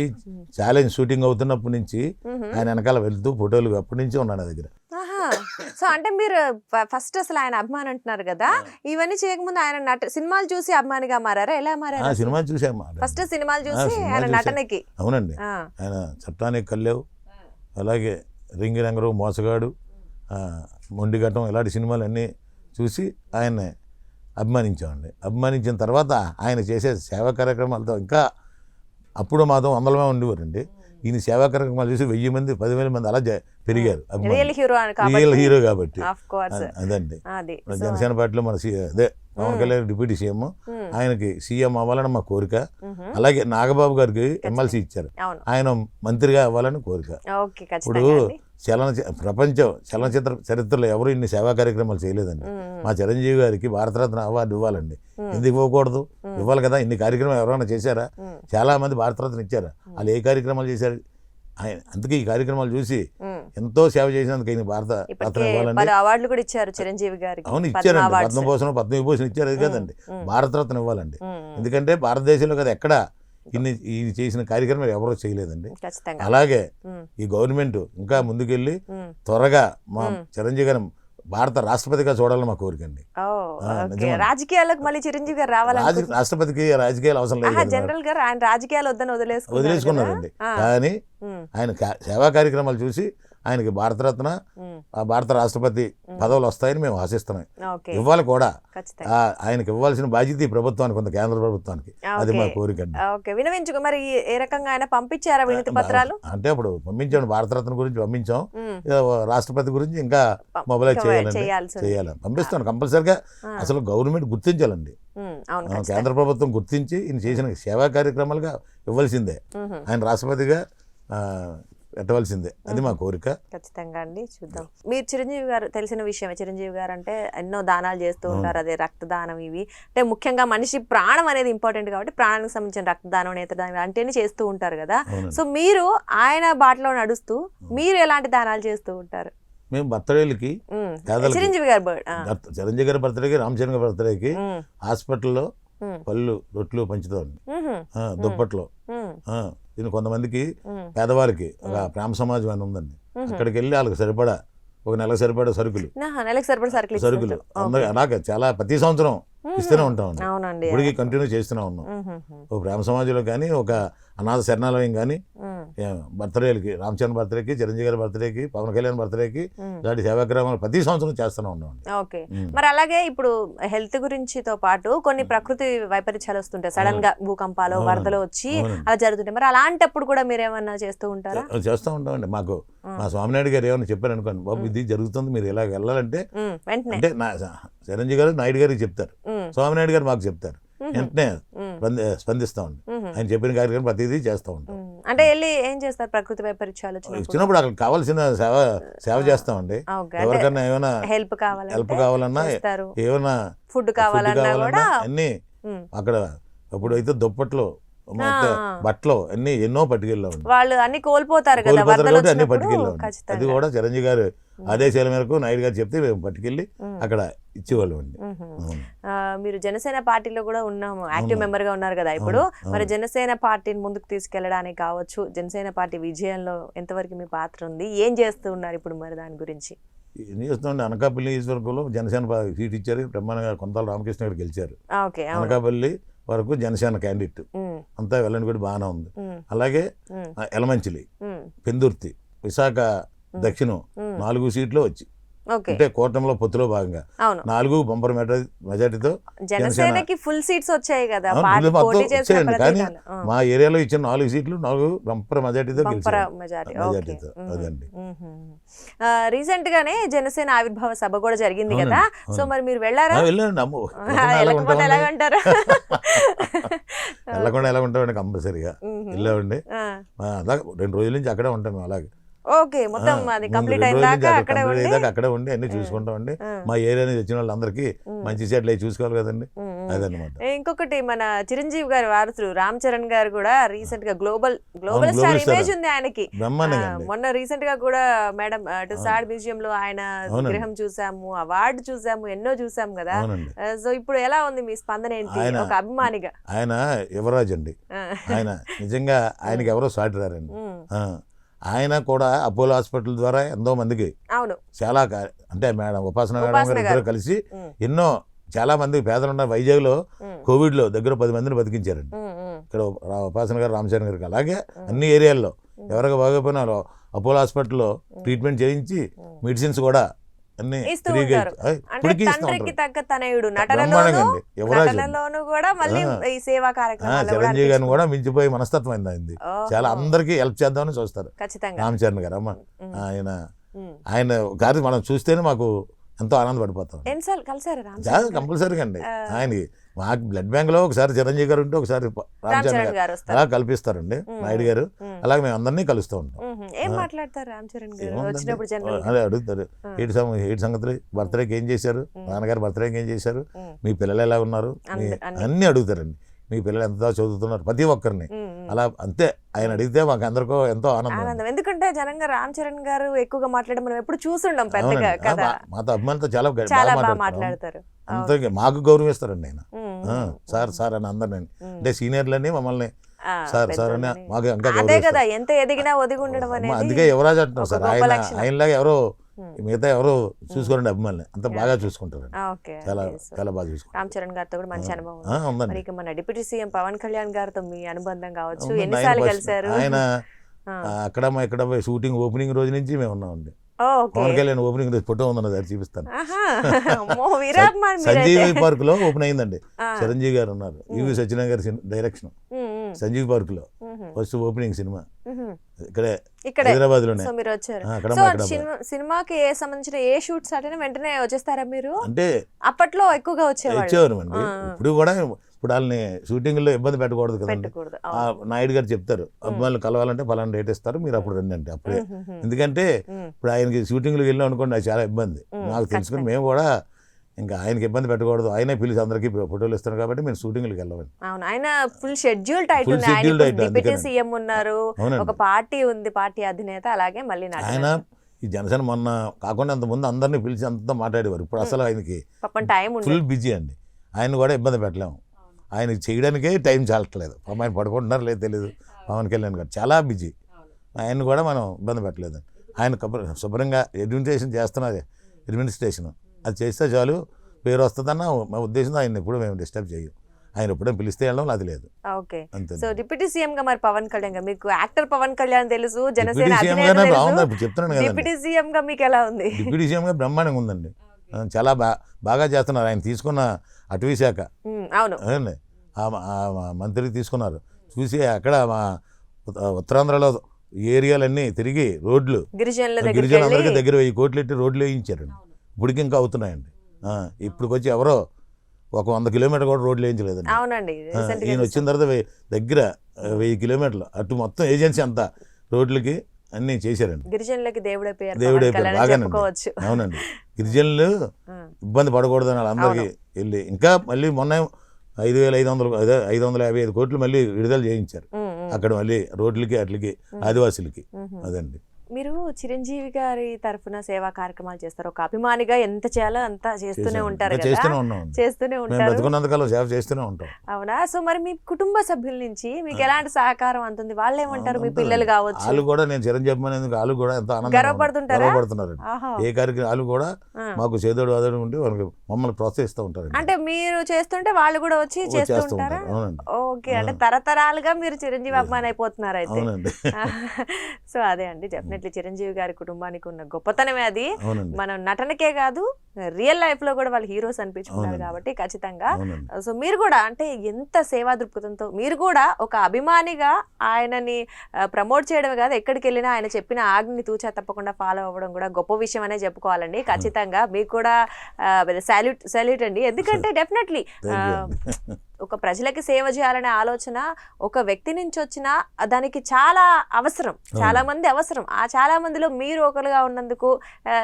ఛాలెంజ్ షూటింగ్ అవుతున్నప్పటి నుంచి. ఆయన వెనకాల వెళ్తూ ఫోటోలు అప్పటి నుంచి ఉన్నాను దగ్గర. సో అంటే మీరు ఫస్ట్ అసలు ఆయన అభిమాని అంటున్నారు కదా? ఇవన్నీ చేయకముందు ఆయన నట సినిమాలు చూసి అభిమానిగా మారారా? ఎలా మారారు సినిమా చూసామా ఫస్ట్ సినిమాలు చూసి ఆయన చూసా. నటనకి. అవునండి. ఆయన చట్టానికి కళ్ళేవు. అలాగే రింగి రంగరు మోసగాడు. ఆ, మొండిఘట్టం ఇలాంటి సినిమాలు అన్నీ చూసి ఆయన్ని అభిమానించామండి. అభిమానించిన తర్వాత ఆయన చేసే సేవా కార్యక్రమాలతో ఇంకా అప్పుడు మాతో వందలమే ఉండేవారండి. ఈయన సేవా కార్యక్రమాలు చూసి వెయ్యి మంది పదివేల మంది అలా పెరిగారు రియల్ హీరో కాబట్టి. అదండి. జనసేన పార్టీలో మన అదే పవన్ కళ్యాణ్ డిప్యూటీ సీఎం. ఆయనకి సీఎం అవ్వాలని మా కోరిక. అలాగే నాగబాబు గారికి ఎమ్మెల్సీ ఇచ్చారు. ఆయన మంత్రిగా అవ్వాలని కోరిక. ఇప్పుడు. చలన ప్రపంచం చలనచిత్ర చరిత్రలో ఎవరు ఇన్ని సేవా కార్యక్రమాలు చేయలేదండి. మా చిరంజీవి గారికి భారతరత్న అవార్డు ఇవ్వాలండి. ఎందుకు ఇవ్వకూడదు? ఇవ్వాలి కదా? ఇన్ని కార్యక్రమాలు ఎవరైనా చేశారా? మ్మ్. చాలా మంది భారతరత్న ఇచ్చారు. వాళ్ళు ఏ కార్యక్రమాలు చేశారు? ఆయన అందుకే ఈ కార్యక్రమాలు చూసి. ఎంతో సేవ చేసినందుకు ఈయన భారత రత్న ఇవ్వాలండి. అవార్డులు కూడా ఇచ్చారు చిరంజీవి గారికి. అవును ఇచ్చారండి. పద్మభూషణం పద్మవిభూషణం ఇచ్చారు అది కదండి. భారతరత్న ఇవ్వాలండి. ఎందుకంటే భారతదేశంలో కదా ఎక్కడ ఇన్ని ఈ చేసిన కార్యక్రమాలు ఎవరో చేయలేదండి అలాగే ఈ గవర్నమెంట్ ఇంకా ముందుకెళ్ళి. త్వరగా మా. చిరంజీవి గారిని భారత రాష్ట్రపతిగా చూడాలని మా కోరికండి ఓకే. నిజమండి. రాజకీయాలకు మళ్ళీ చిరంజీవి గారు రాజ రావాలని రాష్ట్రపతికి రాజకీయాలు అవసరం లేదు. జనరల్గా ఆయన రాజకీయాలు వద్దని వదిలేసుకున్నారు వదిలేసుకున్నారండి కానీ ఆయన సేవా కార్యక్రమాలు చూసి ఆయనకి భారతరత్న భారత రాష్ట్రపతి పదవులు వస్తాయని మేము ఆశిస్తున్నాం. ఇవ్వాలి కూడా. ఆయనకి ఇవ్వాల్సిన బాధ్యత ఈ ప్రభుత్వానికి ఉంది కేంద్ర ప్రభుత్వానికి. అది మా ఓకే. వినవించుకో మరి ఏ రకంగా ఆయన పంపించారా వినతి పత్రాలు? అంటే అప్పుడు పంపించాం భారతరత్న గురించి పంపించాం. రాష్ట్రపతి గురించి ఇంకా మొబైలైజ్ చేయాలండి. చేయాల్సి ఉంది. చేయాలి. పంపిస్తాను కంపల్సరీగా అసలు గవర్నమెంట్ గుర్తించాలండి. కేంద్ర ప్రభుత్వం గుర్తించి ఈయన చేసిన సేవా కార్యక్రమాలుగా ఇవ్వాల్సిందే. ఆయన రాష్ట్రపతిగా పెట్టవలసిందే అది మా కోరిక. ఖచ్చితంగా అండి చూద్దాం. మీరు చిరంజీవి గారు తెలిసిన విషయమే చిరంజీవి గారు అంటే ఎన్నో దానాలు చేస్తూ ఉంటారు అదే రక్తదానం ఇవి. అంటే ముఖ్యంగా మనిషి ప్రాణం అనేది ఇంపార్టెంట్ కాబట్టి ప్రాణానికి సంబంధించిన రక్తదానం నేత్రదానం అంటేనే చేస్తూ ఉంటారు కదా. సో మీరు ఆయన బాటలో నడుస్తూ మీరు ఎలాంటి దానాలు చేస్తూ ఉంటారు? మేము బర్త్డేలకి. చిరంజీవి గారు చిరంజీవి గారి బర్త్డేకి రామచంద్ర గారి బర్త్డేకి హాస్పిటల్లో పళ్ళు రొట్లు ఆ, దుప్పట్లో. దీని కొంతమందికి పేదవారికి ఒక ప్రేమ సమాజం అని ఉందండి. అక్కడికి వెళ్ళి వాళ్ళకి సరిపడా ఒక నెలకు సరిపడా సరుకులు. సరుకులు అలాగే చాలా ప్రతి సంవత్సరం ఇస్తూనే అవునండి. ఇప్పటికీ కంటిన్యూ చేస్తూనే ఉన్నాం. ఒక ప్రేమ సమాజంలో కానీ ఒక అనాథ శరణాలయం కానీ బర్త్డేలకి రామచంద్ర బర్త్డేకి చిరంజీవి గారి బర్త్డేకి పవన్ కళ్యాణ్ బర్త్డేకి. ఇలాంటి సేవాగ్రామాలు ప్రతి సంవత్సరం చేస్తూనే ఉన్నామండి ఓకే. మరి అలాగే ఇప్పుడు హెల్త్ గురించితో పాటు కొన్ని ప్రకృతి వైపరీత్యాలు వస్తుంటాయి. సడన్గా భూకంపాలు. వరదలు వచ్చి. అలా జరుగుతుంటాయి. మరి అలాంటిప్పుడు కూడా మీరు ఏమన్నా చేస్తూ ఉంటారా? చేస్తూ ఉంటామండి. మాకు మా స్వామినాయుడు గారు ఏమైనా చెప్పారు అనుకోండి బాబు ఇది జరుగుతుంది మీరు ఇలా వెళ్ళాలంటే అంటే నా చిరంజీవి గారు నాయుడు గారికి చెప్తారు. స్వామినాయుడు గారు మాకు చెప్తారు. వెంటనే స్పందిస్తూ ఉంటాం. ఆయన చెప్పిన కార్యక్రమం ప్రతిదీ చేస్తూ ఉంటాం. అంటే వెళ్ళి ఏం చేస్తారు ప్రకృతి వైపరీత్యాలు ఇచ్చినప్పుడు అక్కడ కావాల్సిన సేవ సేవ చేస్తామండి. ఎవరికన్నా ఏమైనా హెల్ప్ కావాలి హెల్ప్ కావాలన్నా ఏమైనా ఫుడ్ కావాలన్నా అన్ని అక్కడ ఇప్పుడు అయితే దుప్పట్లు బట్టలు అన్ని ఎన్నో పట్టుకెళ్ళాం వాళ్ళు అన్ని కోల్పోతారు కదా అన్ని పట్టుకెళ్ళాం అది కూడా చిరంజీవి గారు ఆదేశాల మేరకు నాయుడు గారు చెప్తే మేము పట్టుకెళ్ళి అక్కడ ఇచ్చేవాళ్ళం అండి. మీరు జనసేన పార్టీలో కూడా ఉన్నాము. యాక్టివ్. మెంబర్గా ఉన్నారు కదా ఇప్పుడు. మరి. జనసేన పార్టీని ముందుకు తీసుకెళ్ళడానికి కావచ్చు జనసేన పార్టీ విజయంలో ఎంతవరకు మీ పాత్ర ఉంది? ఏం చేస్తూ ఉన్నారు ఇప్పుడు మరి దాని గురించి? ఏం చేస్తుండే అనకాపల్లి నియోజకవర్గంలో జనసేన సీట్ ఇచ్చారు. బ్రహ్మాండంగా కొంతాల రామకృష్ణ గారు గెలిచారు. అనకాపల్లి వరకు జనసేన క్యాండిడేట్. అంతా వెళ్ళని కూడా బాగానే ఉంది. అలాగే ఎలమంచిలి పెందుర్తి విశాఖ దక్షిణం. నాలుగు సీట్లు వచ్చి. అంటే కూటమిలో పొత్తులో భాగంగా. నాలుగు బంపర్ మెజార్ మెజార్టీతో జనసేనకి ఫుల్ సీట్స్ వచ్చాయి కదా. వచ్చాయండి. కానీ. మా ఏరియాలో ఇచ్చిన నాలుగు సీట్లు నాలుగు బంపర్ మెజార్టీతో మెజార్టీతో అదండి. రీసెంట్ గానే జనసేన ఆవిర్భావ సభ కూడా జరిగింది కదా. సో మరి మీరు వెళ్ళారా? వెళ్ళండి అమ్మో? ఎలాగంటారు వెళ్ళకుండా ఎలా ఉంటామండి కంపల్సరీగా. వెళ్ళామండి. రెండు రోజుల నుంచి అక్కడే ఉంటాం అలాగే. ఓకే మొత్తం అది కంప్లీట్ దాకా అక్కడ ఉండి అక్కడే ఉండి అన్ని చూసుకుంటామండి. ఆ, మా ఏరియా నుంచి వచ్చిన వాళ్ళందరికీ. మంచి చెట్లు చూసుకోవాలి కదండి. అదనమాట ఇంకొకటి మన చిరంజీవి గారి వారసుడు రామ్ చరణ్ గారు కూడా రీసెంట్గా గ్లోబల్ గ్లోబల్ స్టార్. ఇమేజ్ ఉంది ఆయనకి. అండి. మొన్న రీసెంట్గా కూడా మేడం అటు సాడ్ మ్యూజియం లో ఆయన. విగ్రహం చూసాము అవార్డు చూసాము ఎన్నో చూసాము కదా. సో ఇప్పుడు ఎలా ఉంది మీ స్పందన ఏంటి? ఒక అభిమానిగా. ఆయన యువరాజ్ అండి. ఆయన నిజంగా ఆయనకి ఎవరో సాటి రారండి ఆయన కూడా అపోలో హాస్పిటల్ ద్వారా ఎంతో మందికి చాలా అంటే మేడం ఉపాసన మేడం గారు. ఇద్దరు కలిసి ఎన్నో చాలా మంది పేదలు ఉన్న వైజాగ్లో కోవిడ్లో దగ్గర పది మందిని బతికించారండి. ఇక్కడ ఉపాసన గారు రామచరణ్ గారికి అలాగే అన్ని ఏరియాల్లో ఎవరికి బాగోపోయినా వాళ్ళు అపోలో హాస్పిటల్లో ట్రీట్మెంట్ చేయించి మెడిసిన్స్ కూడా ఇస్తూ ఉంటారు. అంటే తండ్రికి తగ్గ తనయుడు నటనలోను కూడా మళ్ళీ. ఈ సేవా చిరంజీవి గారిని అనిపించుకుంటారు. కూడా మించిపోయి మనస్తత్వం అయింది చాలా అందరికీ హెల్ప్ చేద్దామని చూస్తారు రామచరణ్ గారు అమ్మ ఆయన. ఆయన గారి మనం చూస్తేనే మాకు ఎంతో ఆనందపడిపోతాం ఎన్నిసార్లు కలిసారు గారు? కంపల్సరీగా అండి. ఆయనకి మాకు బ్లడ్ బ్యాంక్లో ఒకసారి చిరంజీవి గారు ఉంటే ఒకసారి రామ్ రామచరణ్ చరణ్ గారు అలా కల్పిస్తారండి. నాయుడు గారు. అలాగే మేము అందరినీ కలుస్తూ ఉంటాం. ఏం మాట్లాడతారు రామ్ చరణ్ గారు? అదే అడుగుతారు. ఏడు ఏడు సంగతులు బర్త్డేకి ఏం చేశారు? నాన్నగారు బర్త్డేకి ఏం చేశారు? మీ పిల్లలు ఎలా ఉన్నారు. అన్నీ. అడుగుతారండి. మీ పిల్లలు ఎంత చదువుతున్నారు? ప్రతి ఒక్కరిని. అలా అంతే ఆయన అడిగితే మాకు అందరికో ఎంతో ఆనందం ఎందుకంటే జనంగా రామ్ చరణ్ గారు ఎక్కువగా మాట్లాడడం మనం ఎప్పుడు చూసుండం. పెద్దగా కదా మాతో అభిమానులతో చాలా బాగా మాట్లాడతారు అంతే మాకు గౌరవిస్తారండి ఆయన సార్ సార్ అని అందరిని ఉమ్. అంటే సీనియర్లని మమ్మల్ని సార్ సార్ అని. మాకు ఇంకా అదే. కదా ఎంత ఎదిగినా ఒదిగి ఉండడం అనేది అందుకే యువరాజ్ అంటున్నారు సార్ ఆయన. ఆయనలాగా ఎవరో. మిగతా ఎవరో చూసుకోరండి అభిమానులు. అంత. బాగా చూసుకుంటారండి. చాలా చాలా బాగా చూసుకుంటారు. రామ్ చరణ్ గారితో కూడా మంచి అనుభవం. ఉందండి. మన డిప్యూటీ సీఎం పవన్ కళ్యాణ్ గారితో మీ అనుబంధం కావచ్చు. ఎన్నిసార్లు కలిశారు? ఆయన అక్కడ ఇక్కడ షూటింగ్ ఓపెనింగ్ రోజు నుంచి మేము ఉన్నామండి. పవన్ కళ్యాణ్ ఓపెనింగ్ రోజు ఫోటో ఉందన్నది అది చూపిస్తాను. సంజీవి పార్క్లో ఓపెన్ అయిందండి. చిరంజీవి గారు ఉన్నారు. యువి సత్యనారాయణ గారి డైరెక్షన్. సంజీవ్ పార్క్లో ఫస్ట్ ఓపెనింగ్ సినిమా. ఇక్కడే ఇక్కడే. హైదరాబాద్లోనే సినిమాకి ఏ సంబంధించిన ఏ షూట్ స్టార్ట్ అయినా వెంటనే వచ్చేస్తారా మీరు? అంటే అప్పట్లో ఎక్కువగా ఇచ్చేవారు అండి. ఇప్పుడు కూడా ఇప్పుడు వాళ్ళని షూటింగ్లో ఇబ్బంది పెట్టకూడదు ఆ నాయుడు గారు చెప్తారు అభిమానులు కలవాలంటే పలానా డేట్ ఇస్తారు మీరు అప్పుడు రండి అంటే అప్పుడే. ఎందుకంటే ఇప్పుడు ఆయనకి షూటింగ్కి వెళ్ళాం అనుకోండి అది చాలా ఇబ్బంది. నాకు తెలుసుకుని. మేము కూడా ఇంకా ఆయనకి ఇబ్బంది పెట్టకూడదు. ఆయనే పిలిచి అందరికీ ఫోటోలు ఇస్తారు కాబట్టి మేము షూటింగ్కి వెళ్ళామండి. అవును. ఆయన ఫుల్ షెడ్యూల్ టైట్ ఆయన డిప్యూటీ. సీఎం ఉన్నారు. ఒక పార్టీ ఉంది. పార్టీ అధినేత అలాగే మళ్ళీ. ఆయన ఈ జనసేన మొన్న కాకుండా అంతకుముందు అందరినీ పిలిచి అంతా మాట్లాడేవారు. ఇప్పుడు అసలు ఆయనకి టైం ఫుల్ బిజీ అండి. ఆయన కూడా ఇబ్బంది పెట్టలేము. ఆయనకి చేయడానికే టైం చాలట్లేదు. పాపం ఆయన పడుకుంటున్నారు లేదు తెలియదు పవన్ కళ్యాణ్ గారు చాలా బిజీ. ఆయన కూడా మనం ఇబ్బంది పెట్టలేదు ఆయన శుభ్రంగా అడ్మినిస్ట్రేషన్ చేస్తున్నది అడ్మినిస్ట్రేషన్. అది చేస్తే చాలు పేరు వస్తుందన్న మా ఉద్దేశంతో ఆయన ఎప్పుడు మేము డిస్టర్బ్ చేయం ఆయన ఎప్పుడైనా పిలిస్తే వెళ్ళడం అది లేదు. ఓకే. సో డిప్యూటీ సీఎం గా మరి పవన్ కళ్యాణ్ గారు మీకు యాక్టర్ పవన్ కళ్యాణ్ తెలుసు జనసేన చెప్తున్నాను కదండి. డిప్యూటీ సీఎం గా మీకు ఎలా ఉంది? డిప్యూటీ సీఎం గా బ్రహ్మాండంగా ఉందండి. చాలా బా బాగా చేస్తున్నారు. ఆయన తీసుకున్న అటవీ శాఖ. అవును. మంత్రి తీసుకున్నారు. చూసి అక్కడ మా ఉత్త- ఉత్తరాంధ్రలో ఏరియాలన్నీ తిరిగి రోడ్లు గిరిజనులందరికీ దగ్గర వెయ్యి కోట్లు ఎట్టి రోడ్లు వేయించారండి. ఇప్పటికి ఇంకా అవుతున్నాయండి. ఆ, ఇప్పటికి వచ్చి ఎవరో ఒక వంద కిలోమీటర్ కూడా రోడ్లు వేయించలేదండి. అవునండి ఈయన వచ్చిన తర్వాత దగ్గర వెయ్యి కిలోమీటర్లు అటు మొత్తం ఏజెన్సీ అంతా రోడ్లకి అన్నీ చేశారండి. గిరిజనులకి దేవుడే పేరు దేవుడే. చెప్పుకోవచ్చు. అవునండి. గిరిజనులు ఇబ్బంది పడకూడదని వాళ్ళందరికీ వెళ్ళి ఇంకా మళ్ళీ మొన్న ఐదు వేల ఐదు వందలు అదే ఐదు వందల యాభై ఐదు కోట్లు మళ్ళీ విడుదల చేయించారు. అక్కడ మళ్ళీ రోడ్లకి అట్లకి ఆదివాసులకి. అదండి. మీరు చిరంజీవి గారి తరఫున సేవా కార్యక్రమాలు చేస్తారు. ఒక అభిమానిగా ఎంత చేయాలో అంత చేస్తూనే. ఉంటారు చేస్తూనే ఉన్నాం. చేస్తూనే ఉంటారు. బతుకున్నంతకాలం సేవ చేస్తూనే ఉంటాం. అవునా? సో మరి మీ కుటుంబ సభ్యుల నుంచి మీకు ఎలాంటి సహకారం అందుతుంది వాళ్ళు ఏమంటారు మీ పిల్లలు కావచ్చు. వాళ్ళు కూడా నేను చిరంజీవి అనేందుకు వాళ్ళు కూడా ఎంతో ఆనందంగా గర్వపడుతుంటారా? గర్వపడుతున్నారు. ఏ కార్యక్రమం వాళ్ళు కూడా. మాకు చేదోడు వాదోడు ఉండి వాళ్ళకి మమ్మల్ని ప్రోత్సహిస్తూ ఉంటారు అంటే మీరు చేస్తుంటే వాళ్ళు కూడా వచ్చి చేస్తూ ఉంటారా? ఓకే. అంటే తరతరాలుగా మీరు చిరంజీవి అభిమాని అయిపోతున్నారు అయితే. సో అదే అండి. డెఫినెట్లీ చిరంజీవి గారి కుటుంబానికి ఉన్న గొప్పతనమే అది. మనం నటనకే కాదు రియల్ లైఫ్లో కూడా వాళ్ళు హీరోస్ అనిపించుకున్నారు. కాబట్టి ఖచ్చితంగా. సో మీరు కూడా అంటే ఎంత సేవా దృక్పథంతో మీరు కూడా ఒక అభిమానిగా ఆయనని ప్రమోట్ చేయడమే కాదు ఎక్కడికి వెళ్ళినా ఆయన చెప్పిన ఆజ్ఞని తూచా తప్పకుండా ఫాలో అవ్వడం కూడా గొప్ప విషయం అనే చెప్పుకోవాలండి ఖచ్చితంగా మీకు కూడా సాల్యూట్ సాల్యూట్ అండి. ఎందుకంటే డెఫినెట్లీ ఒక ప్రజలకి సేవ చేయాలనే ఆలోచన ఒక వ్యక్తి నుంచి వచ్చిన దానికి చాలా అవసరం చాలా మంది అవసరం. ఆ చాలా మందిలో మీరు ఒకరుగా ఉన్నందుకు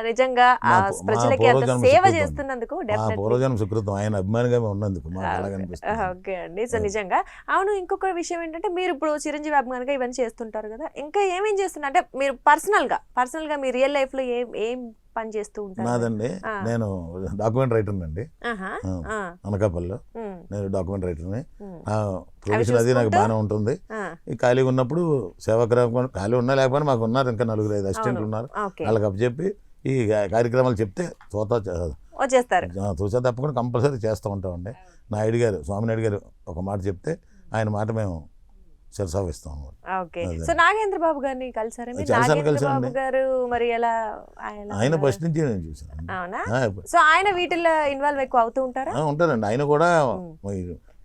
నిజంగా ప్రజలకి అంత సేవ. చేస్తున్నందుకు ఆయన అభిమానిగా ఉన్నందుకు ఓకే. అండి. సో నిజంగా అవును ఇంకొక విషయం ఏంటంటే మీరు ఇప్పుడు చిరంజీవి అభిమానిగా ఇవన్నీ చేస్తుంటారు కదా ఇంకా ఏమేం చేస్తున్నారు? అంటే మీరు పర్సనల్గా పర్సనల్గా మీ రియల్ లైఫ్లో ఏం ఏం పని చేస్తూ ఉంటారు. నాదండి. నేను డాక్యుమెంట్ రైటర్ అండి. అనకాపల్లిలో. నేను డాక్యుమెంట్ రైటర్ని. ప్రొఫెషన్ అది నాకు? బాగానే ఉంటుంది. ఖాళీగా ఉన్నప్పుడు సేవాగ్రహం ఖాళీ ఉన్నా లేకపోయినా మాకు ఉన్నారు. ఇంకా నలుగురు ఐదు అసిస్టెంట్లు. ఉన్నారు. వాళ్ళకి అప్పచెప్పి ఈ కార్యక్రమాలు చెప్తే తోత వచ్చేస్తారు. తూచా తప్పకుండా కంపల్సరీ చేస్తూ ఉంటామండి. నాయుడు గారు స్వామినాయుడు గారు ఒక మాట చెప్తే ఆయన మాట మేము శిరసావిస్తాం అన్నమాట ఓకే. సో నాగేంద్ర బాబు గారిని కలిసారా? నాగేంద్ర కలిసానండి. బాబు గారు మరి ఎలా ఆయన ఫస్ట్ నుంచి నేను అవునా? ఆ, సో ఆయన వీటిల్లో ఇన్వాల్వ్ ఎక్కువ అవుతూ ఉంటారా? ఉంటారండి. ఆయన కూడా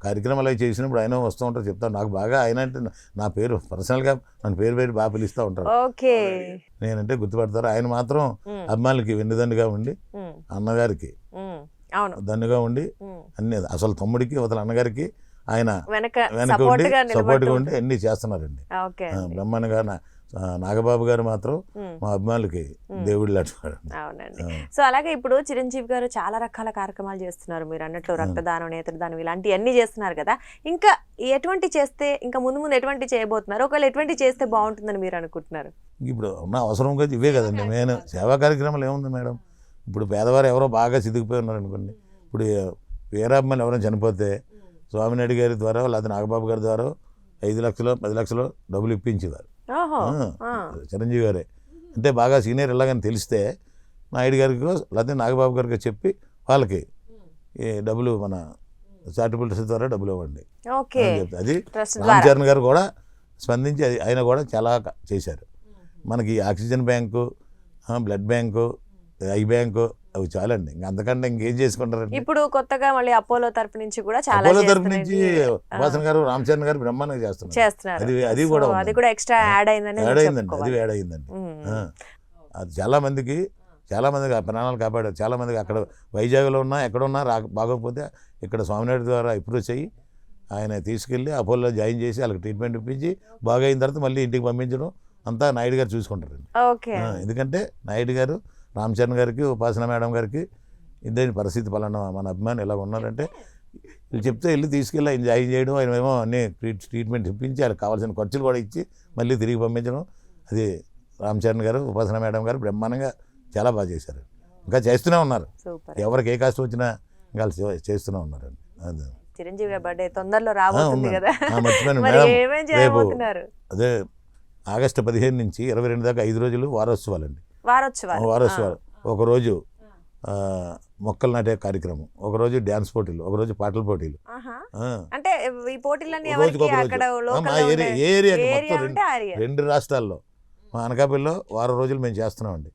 కార్యక్రమాలు అవి చేసినప్పుడు ఆయన వస్తూ ఉంటారు చెప్తాను నాకు బాగా ఆయన అంటే నా- పేరు పర్సనల్గా నన్ను పేరు పెట్టి బాగా పిలుస్తూ ఉంటారు. ఓకే. నేనంటే గుర్తుపడతారు. ఆయన మాత్రం ఉమ్, అభిమానులకి వెన్నుదండుగా ఉండి అన్నగారికి అవును. దన్నుగా ఉండి. అన్ని అసలు తమ్ముడికి అవతల అన్నగారికి ఆయన వెనక వెనక సపోర్ట్ ఉండి సపోర్ట్గా ఉండి అన్ని చేస్తున్నారండి. బ్రహ్మాండంగా నాగబాబు గారు మాత్రం మా అభిమానులకి ఉమ్. దేవుళ్ళు అంటున్నారు అవునండి. సో అలాగే ఇప్పుడు చిరంజీవి గారు చాలా రకాల కార్యక్రమాలు చేస్తున్నారు. మీరు అన్నట్లు రక్తదానం నేత్రదానం ఇలాంటివన్నీ చేస్తున్నారు కదా. ఇంకా ఎటువంటి చేస్తే ఇంకా ముందు ముందు ఎటువంటి చేయబోతున్నారు? ఒకవేళ ఎటువంటి చేస్తే బాగుంటుందని మీరు అనుకుంటున్నారు? ఇప్పుడు ఉన్న అవసరం కదా ఇవే కదండి. మెయిన్ సేవా కార్యక్రమాలు ఏముంది మేడం? ఇప్పుడు పేదవారు ఎవరో బాగా సిదిగిపోయి ఉన్నారు అనుకోండి ఇప్పుడు వీరాభిమానులు ఎవరైనా చనిపోతే స్వామినాయుడు గారి ద్వారా లేకపోతే నాగబాబు గారి ద్వారా ఐదు లక్షలు పది లక్షలు డబ్బులు ఇప్పించేవారు. చిరంజీవి గారే. అంటే బాగా సీనియర్ ఇలాగని తెలిస్తే నాయుడు గారికి లేకపోతే నాగబాబు గారికి చెప్పి వాళ్ళకి ఈ డబ్బులు మన చారిటబుల్ ట్రస్ట్ ద్వారా డబ్బులు ఇవ్వండి అది రామ్ చరణ్ గారు కూడా స్పందించి అది ఆయన కూడా చాలా చేశారు. మనకి oxygen bank blood bank eye bank అవి చాలండి. ఇంక అంతకంటే ఇంకేం చేసుకుంటారండి? ఇప్పుడు కొత్తగా మళ్ళీ అపోలో తరపు నుంచి కూడా చాలా అపోలో తరపు నుంచి ఉపాసన గారు రామ్ చరణ్ గారు బ్రహ్మాండంగా చేస్తున్నారు. చేస్తున్నారు. అది అది కూడా అది. కూడా ఎక్స్ట్రా యాడ్ అయిందని యాడ్ అయిందండి అది. యాడ్ అయిందండి. అది చాలా మందికి చాలా మందికి ఆ ప్రాణాలు కాపాడారు. చాలా మందికి అక్కడ వైజాగ్లో ఉన్నా ఎక్కడ ఉన్నా రా బాగోకపోతే ఇక్కడ స్వామినాయుడు ద్వారా అప్రోచ్ అయ్యి ఆయన తీసుకెళ్ళి అపోలో జాయిన్ చేసి వాళ్ళకి ట్రీట్మెంట్ ఇప్పించి బాగా అయిన తర్వాత మళ్ళీ ఇంటికి పంపించడం అంతా నాయుడు గారు ఆ, ఎందుకంటే నాయుడు గారు రామ్ చరణ్ గారికి ఉపాసన మేడం గారికి ఇద్దరి పరిస్థితి పలానా మన అభిమాని ఇలా ఉన్నారంటే వీళ్ళు చెప్తే వెళ్ళి తీసుకెళ్ళి ఆయన జాయిన్ చేయడం ఆయన ఏమో అన్ని ట్రీట్ ట్రీట్మెంట్ ఇప్పించి వాళ్ళకి కావాల్సిన ఖర్చులు కూడా ఇచ్చి మళ్ళీ తిరిగి పంపించడం. అది రామ్ చరణ్ గారు ఉపాసన మేడం గారు బ్రహ్మాండంగా చాలా బాగా చేశారు. ఇంకా చేస్తూనే ఉన్నారు. ఎవరికి ఏ కష్టం వచ్చినా ఇంకా చేస్తూనే ఉన్నారండి. అదే. చిరంజీవి బర్త్డే తొందరలో రాబోతుంది. కదా. చేయబోతున్నారు? అదే ఆగస్టు పదిహేను నుంచి ఇరవై రెండు దాకా ఐదు రోజులు వారోత్సవాలండి. వారోత్సవాలు వారోత్సవాలు ఒకరోజు మొక్కలు నాటే కార్యక్రమం. ఒకరోజు డ్యాన్స్ పోటీలు ఒకరోజు పాటల పోటీలు. అంటే ఈ పోటీలన్నీ రెండు రాష్ట్రాల్లో. మా అనకాపల్లిలో వారం రోజులు మేము చేస్తున్నామండి.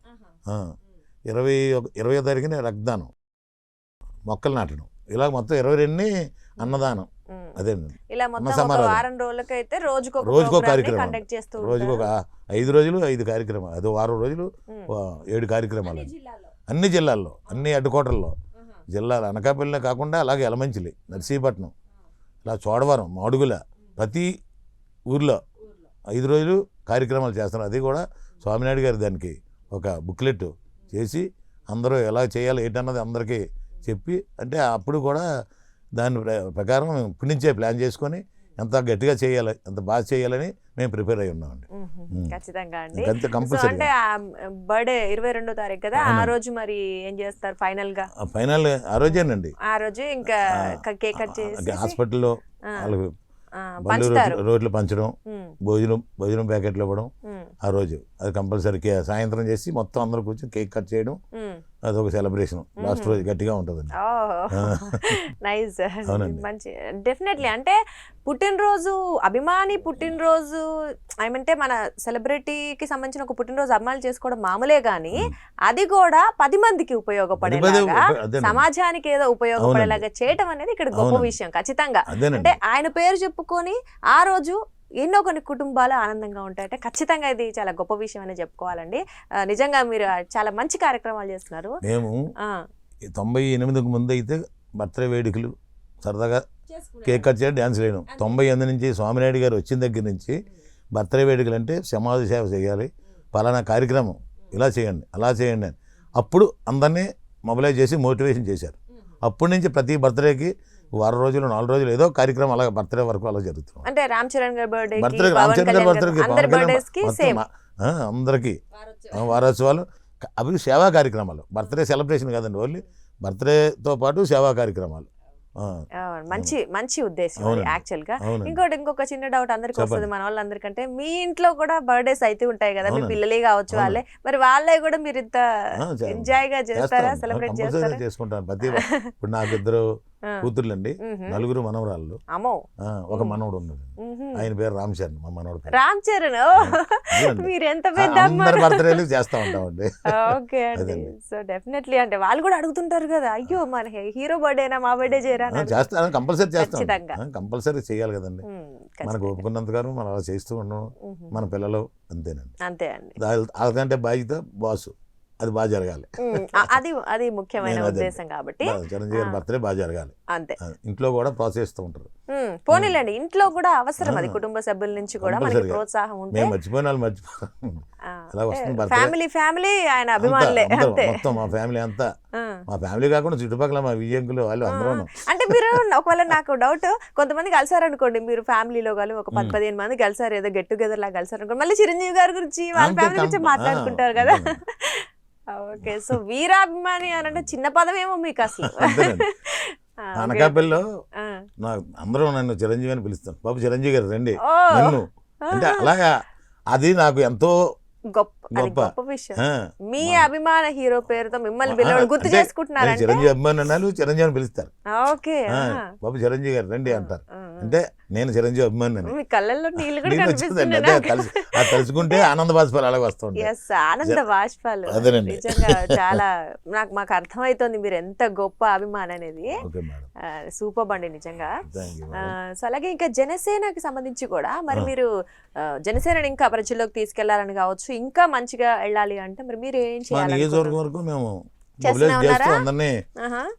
ఇరవై ఇరవై తారీఖున రక్తదానం. మొక్కలు నాటడం. ఇలా మొత్తం ఇరవై రెండుని అన్నదానం. ఇలా మొత్తం. వారం రోజులకైతే రోజుకు రోజుకో కార్యక్రమం. కండక్ట్ చేస్తూ రోజుకు. ఐదు రోజులు ఐదు కార్యక్రమాలు. అదో వారం రోజులు ఏడు కార్యక్రమాలు. అన్ని జిల్లాల్లో. అన్ని అడ్డుకోటల్లో జిల్లాలు అనకాపల్లిలో కాకుండా అలాగే ఎలమంచిలి నర్సీపట్నం ఇలా చోడవరం మాడుగుల ప్రతి ఊర్లో. ఐదు రోజులు కార్యక్రమాలు చేస్తున్నారు. అది కూడా స్వామినాయుడు గారు దానికి ఒక బుక్లెట్ చేసి అందరూ ఎలా చేయాలి ఏంటన్నది అందరికీ చెప్పి అంటే అప్పుడు కూడా దాని ప్ర- ప్రకారం ఇప్పటి నుంచే ప్లాన్ చేసుకొని ఎంత గట్టిగా చేయాలి ఎంత బాగా చేయాలని మేము ప్రిపేర్ అయి ఉన్నామండి. ఖచ్చితంగా అండి. అంటే బర్త్డే ఇరవై రెండో తారీఖు కదా ఆ. రోజు మరి ఏం చేస్తారు ఫైనల్గా ఫైనల్ ఆ రోజేనండి. ఆ రోజు ఇంకా కేక్ కట్ చేసి హాస్పిటల్లో వాళ్ళకి రోట్లు పంచడం భోజనం భోజనం ప్యాకెట్లు ఇవ్వడం ఆ రోజు. అది కంపల్సరీ సాయంత్రం చేసి మొత్తం అందరూ కూర్చొని కేక్ కట్ చేయడం. అదొక సెలబ్రేషన్. లాస్ట్ రోజు గట్టిగా ఉంటుందండి. నైస్. మంచి. డెఫినెట్లీ అంటే పుట్టినరోజు అభిమాని పుట్టినరోజు ఏమంటే మన సెలబ్రిటీకి సంబంధించిన ఒక పుట్టినరోజు అభిమానులు చేసుకోవడం మామూలే గాని అది కూడా పది మందికి ఉపయోగపడేలాగా సమాజానికి ఏదో ఉపయోగపడేలాగా చేయటం అనేది ఇక్కడ గొప్ప. విషయం ఖచ్చితంగా. అంటే ఆయన పేరు చెప్పుకొని ఆ రోజు ఎన్నో కొన్ని కుటుంబాలు ఆనందంగా ఉంటాయంటే ఖచ్చితంగా ఇది చాలా గొప్ప విషయం అని చెప్పుకోవాలండి. నిజంగా మీరు చాలా మంచి కార్యక్రమాలు చేస్తున్నారు. మేము తొంభై ఎనిమిదికి ముందు అయితే బర్త్డే వేడుకలు సరదాగా కేక్ కట్ చేయడం డ్యాన్స్ వేయడం. తొంభై ఎనిమిది నుంచి స్వామినాయుడు గారు వచ్చిన దగ్గర నుంచి బర్త్డే వేడుకలు అంటే సమాధి సేవ చేయాలి పలానా కార్యక్రమం ఇలా చేయండి అలా చేయండి అని. అప్పుడు అందరినీ మొబిలైజ్ చేసి మోటివేషన్ చేశారు. అప్పటి నుంచి ప్రతి బర్త్డేకి వారం రోజులు నాలుగు రోజులు ఏదో కార్యక్రమం అలా బర్త్డే వరకు అలా జరుగుతుంది. అంటే రామ్ చరణ్ గారి బర్త్డే గారి బర్త్డేకి అందరికీ. వారోత్సవాలు. అవి సేవా కార్యక్రమాలు బర్త్డే సెలబ్రేషన్ కాదండి ఓన్లీ బర్త్డేతో పాటు సేవా కార్యక్రమాలు మంచి మంచి ఉద్దేశం. యాక్చువల్గా ఇంకోటి ఇంకొక చిన్న డౌట్ అందరికి. వస్తుంది మన వాళ్ళందరికంటే మీ ఇంట్లో కూడా బర్త్డేస్ అయితే ఉంటాయి కదా మీ. పిల్లలే కావచ్చు. వాళ్ళే మరి వాళ్ళే కూడా మీరు ఇంత ఎంజాయ్గా చేస్తారా చేస్తాం. సెలబ్రేట్ చేస్తారా చేసుకుంటాను ప్రతి ఇప్పుడు నాకు ఇద్దరు. కూతుర్లండి. నలుగురు మనవరాళ్ళు. ఒక మనవడు ఉన్నాడు. ఆయన పేరు రామ్ చరణ్ మా మనవడు పేరు. రామ్ చరణ్? ఓ, అదేనండి. మీరు ఎంత ఆ, పెద్ద అందరి బర్త్డేలు చేస్తా ఉంటామండి. ఓకే అండి. సో డెఫినెట్లీ అంటే వాళ్ళు కూడా అడుగుతుంటారు కదా అయ్యో మన హీరో బర్త్డేనా మా బర్త్డే చేయరా చేస్తాను. కంపల్సరీ చేస్తాం. కంపల్సరీ చేయాలి కదండి. మనకు ఖచ్చితంగా. ఒప్పుకున్నంత గారు మనం అలా చేస్తూ ఉన్నాం. మన పిల్లలు అంతేనండి. అంతే అండి. వాళ్ళకంటే బాధ్యత బాసు. అది బాగా జరగాలి అది అది ముఖ్యమైన. ఉద్దేశం కాబట్టి చిరంజీవి గారి. బర్త్డే బాగా జరగాలి అంతే ఇంట్లో కూడా ప్రోత్సహిస్తూ ఉంటారు పోనీలేండి ఇంట్లో కూడా అవసరం అది. కుటుంబ సభ్యుల నుంచి కూడా మనకి. ప్రోత్సాహం ఉంటే మేము మర్చిపోయిన వాళ్ళు birthday. ఫ్యామిలీ ఫ్యామిలీ ఆయన అభిమానులే అంతే మొత్తం మా ఫ్యామిలీ అంతా. మా ఫ్యామిలీ కాకుండా చుట్టుపక్కల మా విజయంకులు వాళ్ళు అందరూ అంటే మీరు ఒకవేళ నాకు డౌట్ కొంతమంది కలిసారనుకోండి మీరు ఫ్యామిలీలో కానీ ఒక పది. పదిహేను మంది కలిసారు ఏదో గెట్ టుగెదర్ లాగా కలిసారు అనుకోండి మళ్ళీ చిరంజీవి గారి గురించి వాళ్ళ ఫ్యామిలీ గురించి మాట్లాడుకుంటారు కదా. ఓకే సో వీరాభిమాని అని అంటే చిన్న పదం ఏమో మీకు అసలు. అనకాపల్లిలో ఆ. నా అందరూ నన్ను చిరంజీవి అని పిలుస్తాను బాబు చిరంజీవి గారు రండి. నన్ను. అంటే అలాగా అది నాకు ఎంతో గొప్ప విషయం. మీ అభిమాన హీరో పేరుతో మిమ్మల్ని పిలవడం గుర్తు నేను చిరంజీవి అభిమాని అన్నాను చిరంజీవి అని పిలుస్తారు. ఓకే. బాబు చిరంజీవి గారు రండి అంటారు. అంటే నేను చిరంజీవి అభిమాని మీ కళ్ళల్లో నీళ్ళు కూడా అదే తలుసు అది తలుచుకుంటే ఆనంద బాష్పాలు అలాగే వస్తుంటాయి ఎస్ ఆనంద బాష్పాలు. అదేనండి. నిజంగా చాలా నాకు మాకు అర్థమవుతుంది మీరు ఎంత గొప్ప అభిమాని అనేది. సూపర్ అండి నిజంగా. సో అలాగే ఇంకా జనసేనకి సంబంధించి కూడా మరి. మీరు జనసేనని ఇంకా ప్రజల్లోకి తీసుకెళ్ళాలని కావచ్చు ఇంకా మంచిగా వెళ్ళాలి అంటే మరి మీరు ఏం చేయాలి వరకు మేము మొబిలైజ్ చేస్తూ? అందరినీ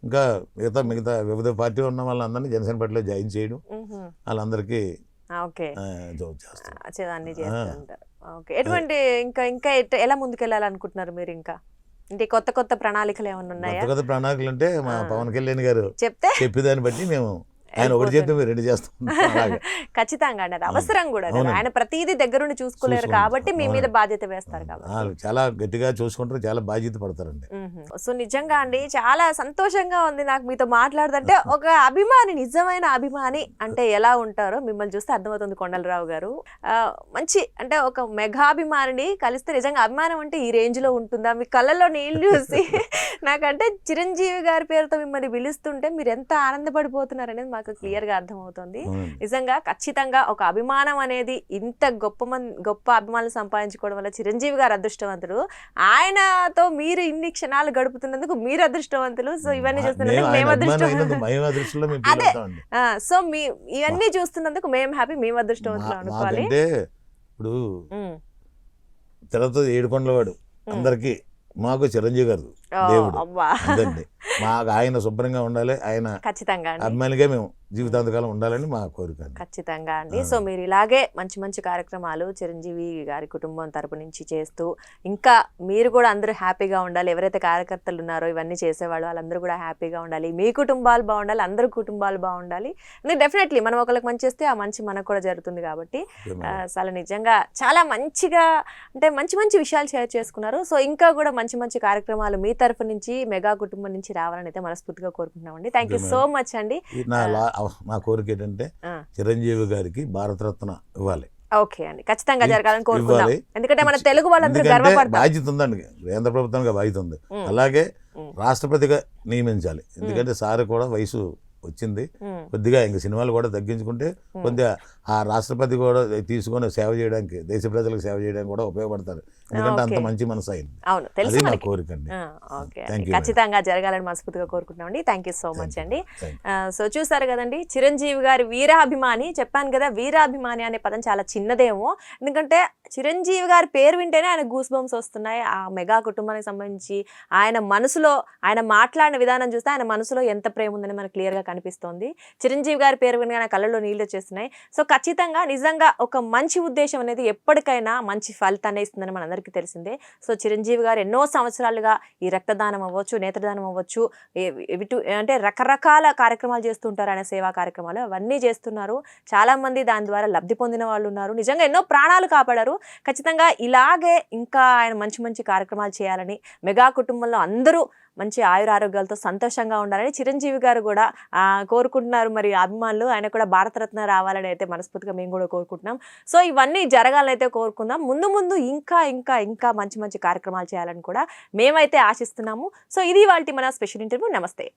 ఇంకా మిగతా మిగతా వివిధ పార్టీ ఉన్న వాళ్ళందరినీ జనసేన పార్టీలో జాయిన్ చేయడం. వాళ్ళందరికీ ఎటువంటి ఇంకా ఇంకా ఎలా ముందుకెళ్ళాలనుకుంటున్నారు మీరు ఇంకా? అంటే కొత్త కొత్త ప్రణాళికలు ఏమైనా ఉన్నాయా? కొత్త కొత్త ప్రణాళికలు అంటే మా. పవన్ కళ్యాణ్ గారు చెప్తే? చెప్పేదాన్ని బట్టి మేము ఆయన ఒకటి చెప్తే మేము రెండు చేస్తాం ఖచ్చితంగా అండి అది. అవసరం కూడా. ఆయన ప్రతిదీ దగ్గరుండి చూసుకోలేరు. కాబట్టి మీ మీద. బాధ్యత వేస్తారు కాబట్టి చాలా గట్టిగా చూసుకుంటారు చాలా బాధ్యత పడతారండి. సో నిజంగా అండి చాలా సంతోషంగా ఉంది నాకు మీతో మాట్లాడుతుంటే ఒక అభిమాని నిజమైన అభిమాని అంటే ఎలా ఉంటారో మిమ్మల్ని చూస్తే అర్థమవుతుంది కొండలరావు గారు మంచి అంటే ఒక మెగాభిమానిని కలిస్తే నిజంగా అభిమానం అంటే ఈ రేంజ్లో ఉంటుందా మీ కళ్ళల్లో నీళ్ళు చూసి నాకంటే చిరంజీవి గారి పేరుతో మిమ్మల్ని పిలుస్తుంటే మీరు ఎంత ఆనందపడిపోతున్నారు అనేది మాకు క్లియర్గా అర్థమవుతుంది. నిజంగా ఖచ్చితంగా ఒక అభిమానం అనేది ఇంత గొప్ప గొప్ప అభిమానులు సంపాదించుకోవడం వల్ల చిరంజీవి గారు అదృష్టవంతుడు. ఆయనతో మీరు ఇన్ని క్షణాలు గడుపుతున్నందుకు మీరు అదృష్టవంతులు. సో ఇవన్నీ చూస్తున్నందుకు మేము అదృష్టం అదే. సో మీ ఇవన్నీ చూస్తున్నందుకు మేము హ్యాపీ మేము అదృష్టవంతులు అనుకోవాలి. ఇప్పుడు ఏడుకొండలవాడు ఉమ్. అందరికి మాకు చిరంజీవి గారు దేవుడు. అదండి మాకు ఆయన శుభ్రంగా ఉండాలి. ఆయన ఖచ్చితంగా అభిమానిగా మేము జీవితాంతకాలం ఉండాలని మా కోరిక అండి. ఖచ్చితంగా అండి. సో మీరు ఇలాగే మంచి మంచి కార్యక్రమాలు చిరంజీవి గారి కుటుంబం తరపు నుంచి చేస్తూ ఇంకా మీరు కూడా అందరూ హ్యాపీగా ఉండాలి. ఎవరైతే కార్యకర్తలు ఉన్నారో ఇవన్నీ చేసేవాళ్ళు వాళ్ళందరూ కూడా హ్యాపీగా ఉండాలి. మీ కుటుంబాలు బాగుండాలి అందరి కుటుంబాలు బాగుండాలి. డెఫినెట్లీ మనం ఒకరికి మంచి చేస్తే ఆ మంచి మనకు కూడా జరుగుతుంది కాబట్టి. అసలు నిజంగా చాలా మంచిగా అంటే మంచి మంచి విషయాలు షేర్ చేసుకున్నారు. సో ఇంకా కూడా మంచి మంచి కార్యక్రమాలు మీ తరపు నుంచి మెగా కుటుంబం నుంచి రావాలని అయితే మనస్ఫూర్తిగా కోరుకుంటున్నామండి. థ్యాంక్ యూ సో మచ్ అండి. నా కోరిక ఏంటంటే. చిరంజీవి గారికి భారతరత్న ఇవ్వాలి. ఓకే అండి. ఖచ్చితంగా జరగాలని కోరుకుందాం. ఇవ్వాలి. ఎందుకంటే మన తెలుగు వాళ్ళందరూ గర్వపడతారు. బాధ్యత ఉందండి. కేంద్ర ప్రభుత్వానికి బాధ్యత ఉంది. అలాగే రాష్ట్రపతిగా నియమించాలి. ఎందుకంటే సార్ కూడా వయసు వచ్చింది. కొద్దిగా ఇంక సినిమాలు కూడా తగ్గించుకుంటే. కొద్దిగా ఆ రాష్ట్రపతి కూడా తీసుకొని సేవ చేయడానికి దేశ ప్రజలకు సేవ చేయడానికి కూడా ఉపయోగపడతారు. ఎందుకంటే అంత. మంచి మనసు అయింది అవును తెలుసు నా కోరిక అండి. ఖచ్చితంగా జరగాలని మనస్ఫూర్తిగా కోరుకుంటున్నామండి థ్యాంక్ యూ సో మచ్. అండి. సో చూసారు కదండి చిరంజీవి గారి వీరాభిమాని. చెప్పాను కదా వీరాభిమాని అనే పదం చాలా చిన్నదేమో. ఎందుకంటే చిరంజీవి గారి పేరు వింటేనే ఆయన గూస్ బంప్స్ వస్తున్నాయి. ఆ మెగా కుటుంబానికి సంబంధించి ఆయన మనసులో ఆయన మాట్లాడిన విధానం చూస్తే ఆయన మనసులో ఎంత ప్రేమ ఉందని మనకు క్లియర్గా కనిపిస్తోంది. చిరంజీవి గారి పేరు వినగానే కళ్ళలో నీళ్ళు వచ్చేస్తున్నాయి. సో ఖచ్చితంగా నిజంగా ఒక మంచి ఉద్దేశం అనేది ఎప్పటికైనా మంచి ఫలితాన్ని ఇస్తుందని మనందరికీ తెలిసిందే. సో చిరంజీవి గారు ఎన్నో సంవత్సరాలుగా ఈ రక్తదానం అవ్వచ్చు నేత్రదానం అవ్వచ్చు ఇటు అంటే రకరకాల కార్యక్రమాలు చేస్తుంటారు ఆయన సేవా కార్యక్రమాలు. అవన్నీ చేస్తున్నారు. చాలామంది దాని ద్వారా లబ్ధి పొందిన వాళ్ళు ఉన్నారు. నిజంగా ఎన్నో ప్రాణాలు కాపాడారు. ఖచ్చితంగా ఇలాగే ఇంకా ఆయన మంచి మంచి కార్యక్రమాలు చేయాలని మెగా కుటుంబంలో అందరూ మంచి ఆయురారోగ్యాలతో సంతోషంగా ఉండాలని చిరంజీవి గారు కూడా కోరుకుంటున్నారు. మరి అభిమానులు ఆయన కూడా భారతరత్న రావాలని అయితే మనస్ఫూర్తిగా మేము కూడా కోరుకుంటున్నాం. సో ఇవన్నీ జరగాలని అయితే కోరుకుందాం. ముందు ముందు ఇంకా ఇంకా ఇంకా మంచి మంచి కార్యక్రమాలు చేయాలని కూడా మేమైతే ఆశిస్తున్నాము. సో ఇది వాళ్ళ మన స్పెషల్ ఇంటర్వ్యూ. నమస్తే.